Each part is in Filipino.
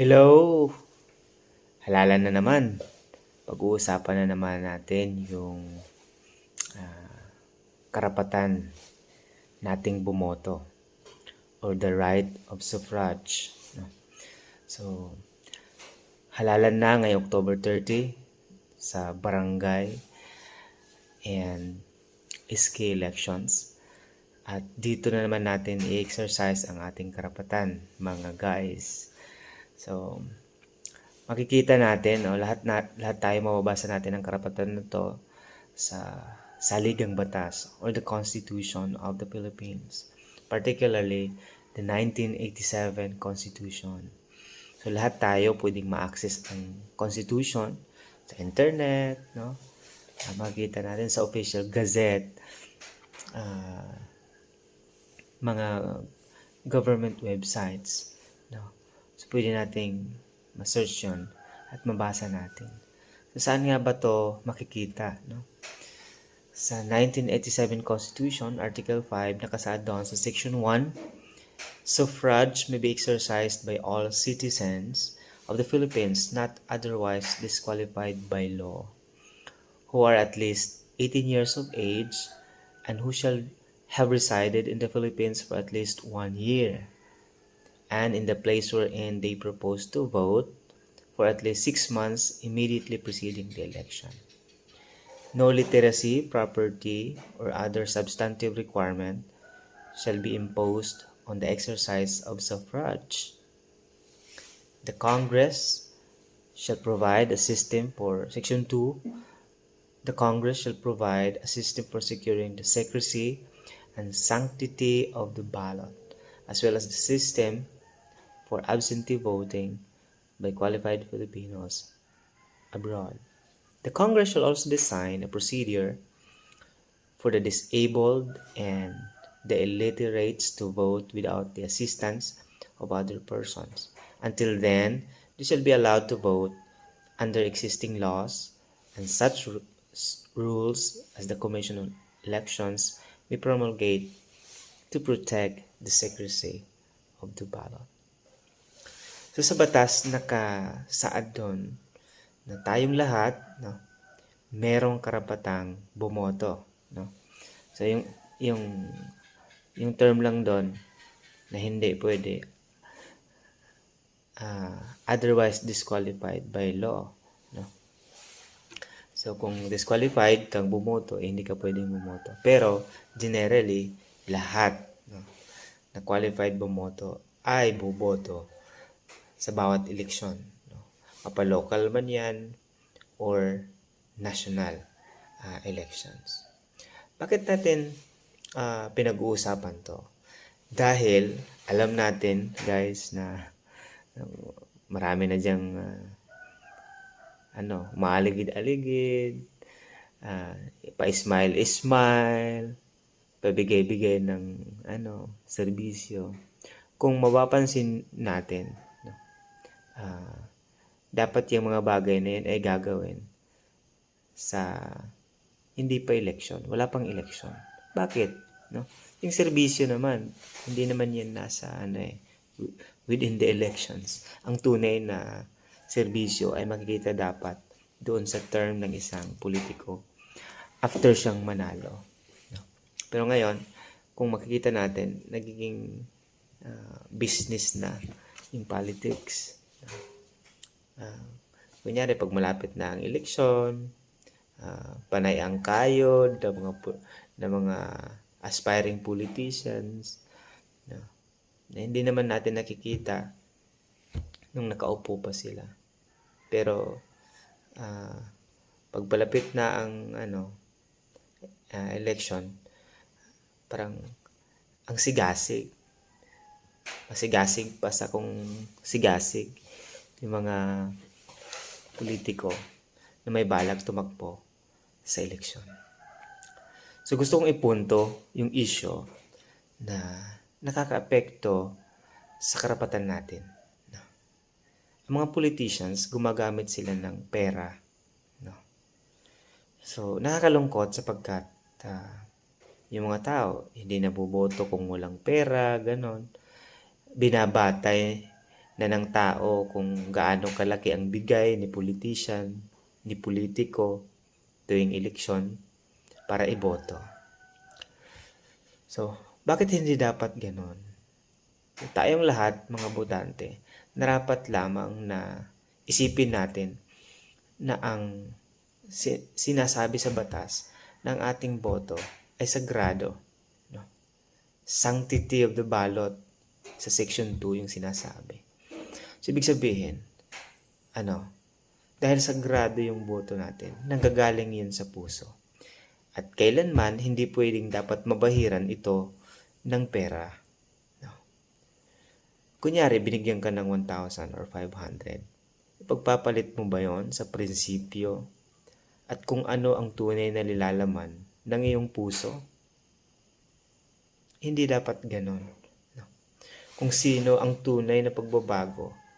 Hello! Halala na naman. Pag-uusapan na naman natin yung ah, karapatan nating bumoto or the right of suffrage. So, halalan na ngayong October 30 sa barangay and SK elections. At dito na naman natin i-exercise ang ating karapatan, mga guys. So, makikita natin, no, lahat, na, lahat tayo mababasa natin ang karapatan na to sa saligang batas or the Constitution of the Philippines. Particularly, the 1987 Constitution. So, lahat tayo pwedeng ma-access ang Constitution sa internet, no? Ah, makikita natin sa official gazette, ah, mga government websites, no? So, pwede nating ma-search yun at mabasa natin. So, saan nga ba to makikita, no? Sa 1987 Constitution, Article 5, nakasaad doon sa Section 1, suffrage may be exercised by all citizens of the Philippines not otherwise disqualified by law, who are at least 18 years of age and who shall have resided in the Philippines for at least one year, and in the place wherein they propose to vote for at least six months immediately preceding the election. No literacy, property, or other substantive requirement shall be imposed on the exercise of suffrage. The Congress shall provide a system for Section 2. The Congress shall provide a system for securing the secrecy and sanctity of the ballot, as well as the system for absentee voting by qualified Filipinos abroad. The Congress shall also design a procedure for the disabled and the illiterates to vote without the assistance of other persons. Until then, they shall be allowed to vote under existing laws and such rules as the Commission on Elections may promulgate to protect the secrecy of the ballot. So sa batas nakasaad doon na tayong lahat no, merong karapatang bumoto, no. So yung yung yung term lang doon na hindi pwede ah, otherwise disqualified by law, no. So kung disqualified kang bumoto, eh, hindi ka pwedeng bumoto. Pero generally lahat no, na qualified bumoto ay buboto sa bawat eleksyon. No? Mapa-local man yan or national ah, elections. Bakit natin ah, pinag-uusapan to? Dahil alam natin guys na uh, marami na diyang ah, ano, maaligid-aligid, ah, pa-smile-smile, pabigay-bigay ng ano, serbisyo. Kung mapapansin natin, ah, dapat yung mga bagay na yun ay gagawin sa hindi pa election, wala pang election. Bakit? No? Yung serbisyo naman, hindi naman yan nasa ano eh, within the elections. Ang tunay na serbisyo ay makikita dapat doon sa term ng isang politiko after siyang manalo. No? Pero ngayon, kung makikita natin, nagiging ah, business na yung politics. Ah, kunyari, pag malapit na ang eleksyon, ah, panay ang kayod ng mga, ng mga aspiring politicians, no? na hindi naman natin nakikita nung nakaupo pa sila. Pero, ah, pag palapit na ang ano, ah, election, parang ang sigasig. Masigasig pa sa kung sigasig yung mga politiko na may balak tumakbo sa eleksyon. So gusto kong ipunto yung issue na nakakaapekto sa karapatan natin. No? Ang mga politicians, gumagamit sila ng pera. No? So, nakakalungkot sapagkat ah, yung mga tao, hindi naboboto kung walang pera, ganon. Binabatay na ng tao kung gaano kalaki ang bigay ni politician, ni politiko tuwing eleksyon para iboto. So, bakit hindi dapat ganon? Tayong lahat, mga botante, narapat lamang na isipin natin na ang si- sinasabi sa batas ng ating boto ay sagrado. No? Sanctity of the ballot sa section 2 yung sinasabi. So, ibig sabihin, ano, dahil sagrado yung boto natin, nanggagaling yun sa puso. At kailanman, hindi pwedeng dapat mabahiran ito ng pera. No? Kunyari, binigyan ka ng 1,000 or 500. Ipagpapalit mo ba yon sa prinsipyo at kung ano ang tunay na nilalaman ng iyong puso? Hindi dapat ganon. No? Kung sino ang tunay na pagbabago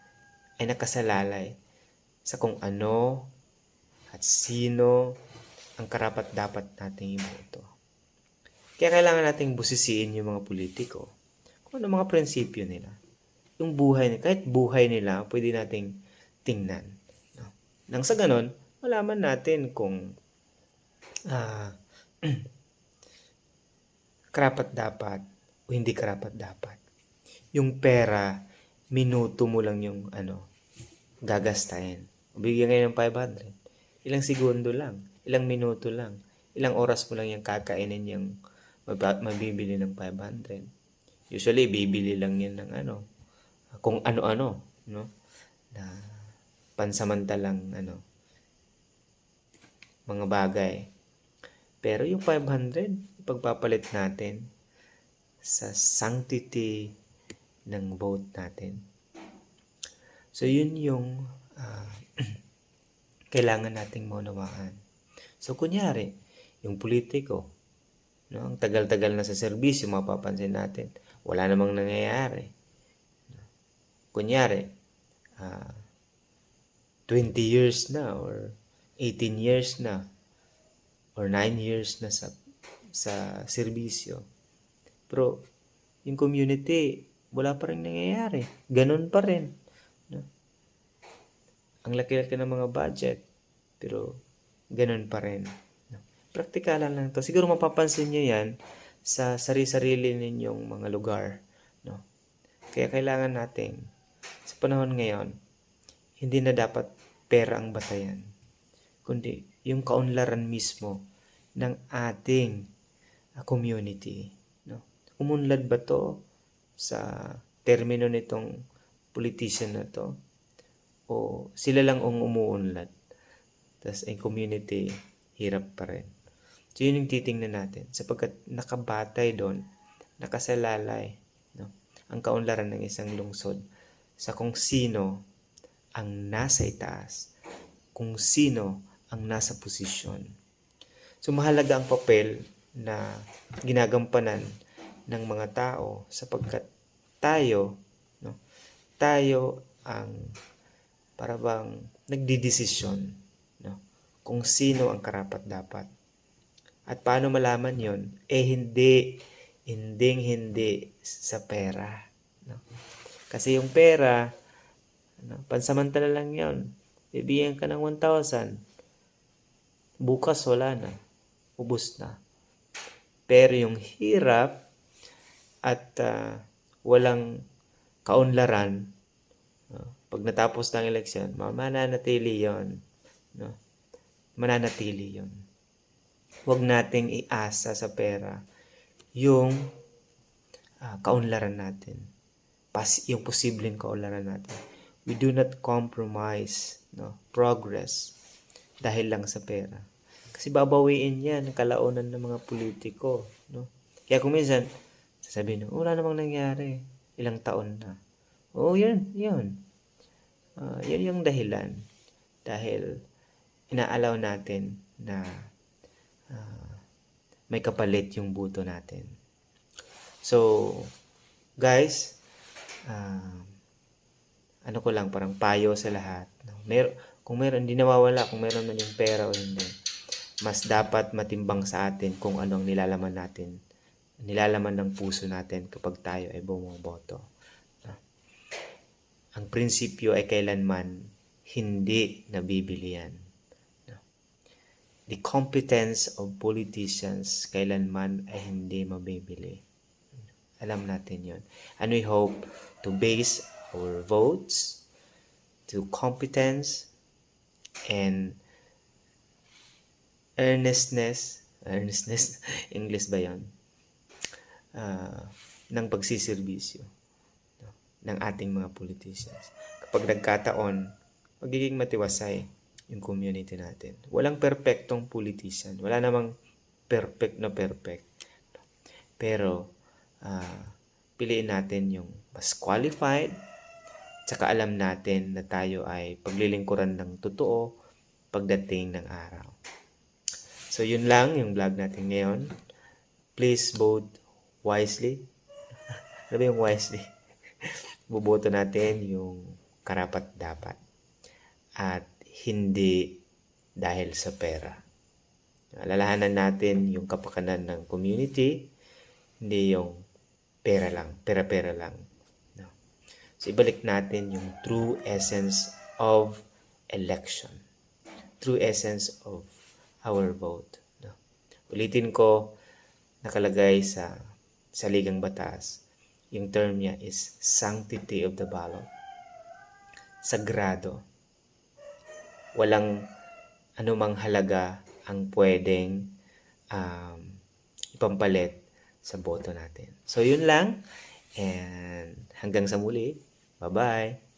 ay nakasalalay sa kung ano at sino ang karapat dapat nating iboto. Kaya kailangan nating busisiin yung mga politiko kung ano mga prinsipyo nila. Yung buhay nila, kahit buhay nila, pwede nating tingnan. No? Nang sa ganon, malaman natin kung ah karapat dapat o hindi karapat dapat. Yung pera, minuto mo lang yung ano, gagastahin. Bigyan ngayon ng 500. Ilang segundo lang, ilang minuto lang, ilang oras mo lang yung kakainin yung mab- mabibili ng 500. Usually, bibili lang yan ng ano, kung ano-ano, no? Na pansamantalang ano, mga bagay. Pero yung 500, ipagpapalit natin sa sanctity ng vote natin. So, yun yung ah, kailangan nating maunawaan. So, kunyari, yung politiko, no, ang tagal-tagal na sa serbisyo, mapapansin natin, wala namang nangyayari. Kunyari, ah, 20 years na or 18 years na or 9 years na sa sa serbisyo. Pero yung community, wala pa rin nangyayari. Ganun pa rin. Ang laki-laki ng mga budget, pero ganun pa rin. Praktikalan lang to. Siguro mapapansin nyo yan sa sarili-sarili ninyong mga lugar. No? Kaya kailangan nating, sa panahon ngayon, hindi na dapat pera ang batayan, kundi yung kaunlaran mismo ng ating uh, community. No? Umunlad ba to sa termino nitong politician na to? O sila lang ang umuunlad? Tapos ang community, hirap pa rin. So yun yung titingnan natin. Sapagkat nakabatay doon, nakasalalay, no? ang kaunlaran ng isang lungsod sa kung sino ang nasa itaas, kung sino ang nasa posisyon. So mahalaga ang papel na ginagampanan ng mga tao sapagkat tayo, no, tayo ang para bang nagdidesisyon no, kung sino ang karapat dapat. At paano malaman yon? Eh hindi, hinding hindi sa pera. No? Kasi yung pera, ano, pansamantala lang yon. Bibigyan ka ng 1,000. Bukas wala na. Ubus na. Pero yung hirap at ah, walang kaunlaran, no, pag natapos ng eleksyon, mananatili yon. No? Mananatili yon. Huwag nating iasa sa pera yung ah, kaunlaran natin. Pas, yung posibleng kaunlaran natin. We do not compromise no, progress dahil lang sa pera. Kasi babawiin yan ang kalaunan ng mga politiko. No? Kaya kung minsan, sasabihin nyo, wala namang nangyari. Ilang taon na. Oo, yun, yun. Ah, yun yung dahilan. Dahil inaalaw natin na ah, may kapalit yung buto natin. So, guys, ah, ano ko lang, parang payo sa lahat. Mer kung meron, hindi nawawala kung meron man yung pera o hindi. Mas dapat matimbang sa atin kung ano ang nilalaman natin. Nilalaman ng puso natin kapag tayo ay bumoboto. Ang prinsipyo ay kailanman hindi nabibilian. The competence of politicians kailanman ay hindi mabibili. Alam natin yon. And we hope to base our votes to competence and earnestness, earnestness, English ba yon? Ah, ng pagsiservisyo ng ating mga politicians. Kapag nagkataon, magiging matiwasay yung community natin. Walang perpektong politician. Wala namang perfect na perfect. Pero, ah, piliin natin yung mas qualified, tsaka alam natin na tayo ay paglilingkuran ng totoo pagdating ng araw. So, yun lang yung vlog natin ngayon. Please vote wisely. ano ba yung wisely? Buboto natin yung karapat dapat. At hindi dahil sa pera. Alalahanan natin yung kapakanan ng community, hindi yung pera lang, pera-pera lang. So, ibalik natin yung true essence of election. True essence of our vote. No? Ulitin ko, nakalagay sa saligang batas, yung term niya is sanctity of the ballot. Sagrado. Walang anumang halaga ang pwedeng um, ipampalit sa boto natin. So, yun lang. And hanggang sa muli. Bye-bye.